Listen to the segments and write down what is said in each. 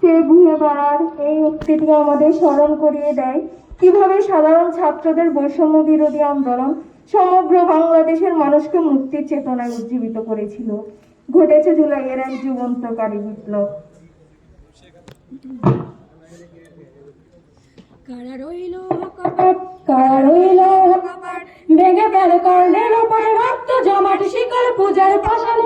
সে ঘুরে বেড়ার এই উক্তিটি আমাদের স্মরণ করিয়ে দেয়। কীভাবে সাধারণ ছাত্রদের বৈষম্য বিরোধী আন্দোলন সমগ্র বাংলাদেশের মানুষকে মুক্তির চেতনায় উজ্জীবিত করেছিল। ঘটেছে জুলাইয়ের এক যুগান্তকারী বিপ্লব। কারা রইল কপাট? কারা রইল কপাট? ভেঙে ফেলে কর্ণের ওপরে রক্ত জমাট শিকল পূজার পাশান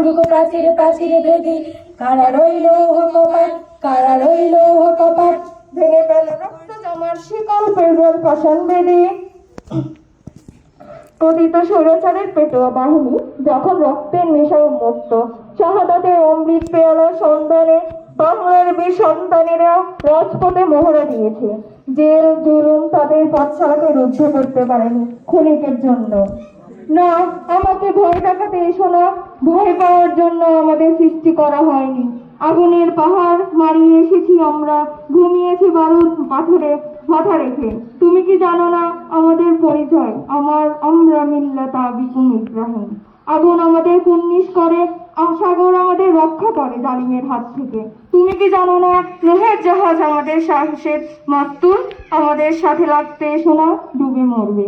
উড়ুক প্রাচীর প্রাচীর বেদি। কারা রইল কপাট কারা রইল কপাট ভেঙে ফেল রক্ত জমার শিকল পেজর পাষাণ বেদে। প্রতিত স্বৈরাচারের পেটোয়া বাহিনী যখন রক্তের নেশা উন্মুক্ত, শাহাদাতের অমৃত পেয়ালা সন্ধানে বাংলার বীর সন্তানেরা রাজপথে মহড়া দিয়েছে। জেল, জুলুম তাদের পাঠশালাকে রুদ্ধ করতে পারেনি ক্ষণিকের জন্য। না, আমাকে ভয় দেখাতে এসো না। ভয় পাওয়ার জন্য আমাদের সৃষ্টি করা হয়নি। আগুনের পাহাড় মারিয়ে এসেছি আমরা। ঘুমিয়েছি বারুদ পাথরে মাথা রেখে। তুমি কি জানো না আমাদের পরিচয়? আমার আমরা মিল্লাতা বিকুম ইব্রাহিম আগুন আমাদের কুন্নিশ করে সাগর আমাদের রক্ষা করে জালিমের হাত থেকে। তুমি কি জানো না লোহের জাহাজ আমাদের সাহসের মাস্তুল? আমাদের সাথে লাগতে এসো না, ডুবে মরবে।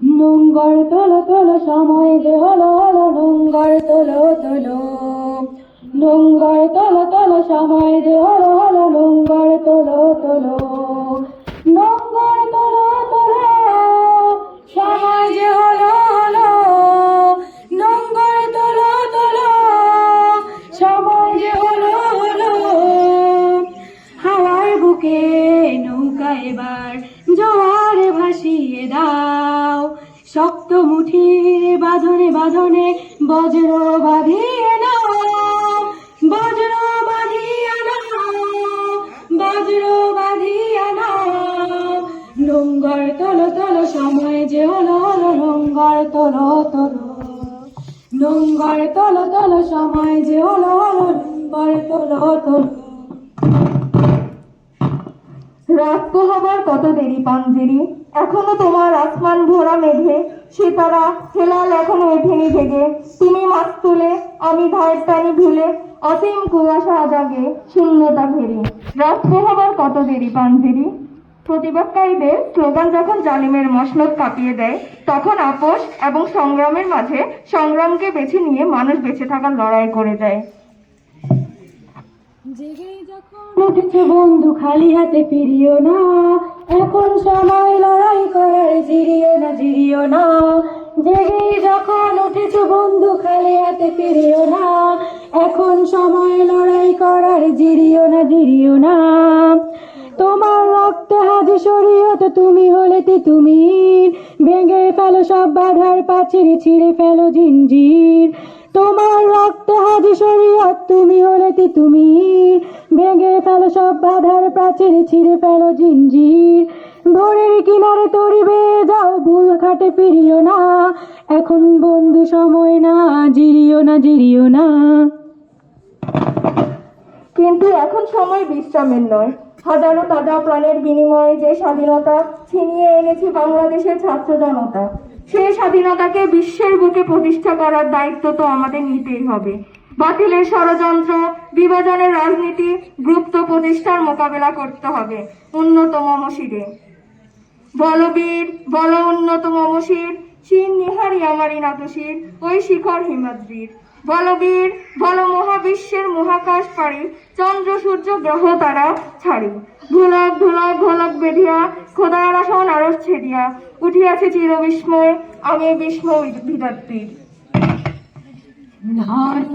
নোংর তোলো তোলো সময় যে হলো হলো নোংর তোলো তোলো। নোংর তোলো তোলো সময় যে হলো হলো নোংর তোলো তোলো। নোংর তোলো সময় যে হলো সময় যে হাওয়ার বুকে নৌকা এবার জোয়ারে ভাসিয়ে দাও। শক্ত মুঠির বাঁধনে বাঁধনে বজ্র বাঁধিয়ে নাও। বজ্র বাঁধিয়ে নাও। বজ্র বাঁধিয়ে নাও। নোংর তোলো তোলো সময় যে হলো হলো নোংর তোলো তোলো। নোংর তোলো তোলো সময় যে হলো হলো নোংর তোলো তোলো। রাত পোহাবার কত দেরি পাঞ্জেরি? এখনও তোমার আসমান ভরা মেঘে সিতারা হেলাল এখনও ওঠেনি ভেগে তুমি মাছ তুলে আমি ধার টানি ভুলে অসীম কুয়াশা জাগে শূন্যতা ঘেরি। রাত পোহাবার কত দেরি পাঞ্জেরি প্রতিবাদকারীদের স্লোগান যখন জালিমের মসনদ কাঁপিয়ে দেয় তখন আপোষ এবং সংগ্রামের মাঝে সংগ্রামকে বেছে নিয়ে মানুষ বেঁচে থাকার লড়াই করে যায়। জেগে যখন উঠেছে বন্ধু খালি হাতে ফিরিও না। এখন সময় লড়াই করার জিরিও না জিরিও না। জেগে যখন উঠেছে বন্ধু, খালি হাতে ফিরিও না। এখন সময় লড়াই করার জিরিও না জিরিও না। তোমার রক্তে হাজি শরীয়ত তুমি হলে তুমি। ভেঙে ফেলো সব বাধার পাচির ছিঁড়ে ফেলো জিঞ্জির তোমার রক্তে হাজি শরীয়ত তুমি হলে তুমি। ভেঙে ফেলো সব বাধার প্রাচীর, ছিঁড়ে ফেলো জিঞ্জির ভোরের কিনারে তরিবে, যাও ভুল খাটে ফিরিও না। এখন বন্ধু সময় না, জিরিও না জিরিও না। কিন্তু এখন সময় বিশ্রামের নয়। হাজারো তাজা প্রাণের বিনিময়ে যে স্বাধীনতা ছিনিয়ে এনেছে বাংলাদেশের ছাত্র জনতা সেই স্বাধীনতাকে বিশ্বের বুকে প্রতিষ্ঠা করার দায়িত্ব তো আমাদের নিতেই হবে। বাতিলের ষড়যন্ত্র, বিভাজনের রাজনীতি, গুপ্ত প্রতিষ্ঠার মোকাবেলা করতে হবে উন্নত মমশিরে বলবীর, বল উন্নত মমশির শির নিহারি আমারি নাতশির ওই শিখর হিমাদ্রির। বলবীর, বল মহাবিশ্বের মহাকাশ পাড়ি, চন্দ্র সূর্য গ্রহ তারা ছাড়ি। ধুলক ধুলক ঘোলক বেধিয়া, খোদার আসন আরস ছেদিয়া। উঠিয়াছে চির বিস্ময় আমি বিস্ময় বিধাত্রীর। নারদ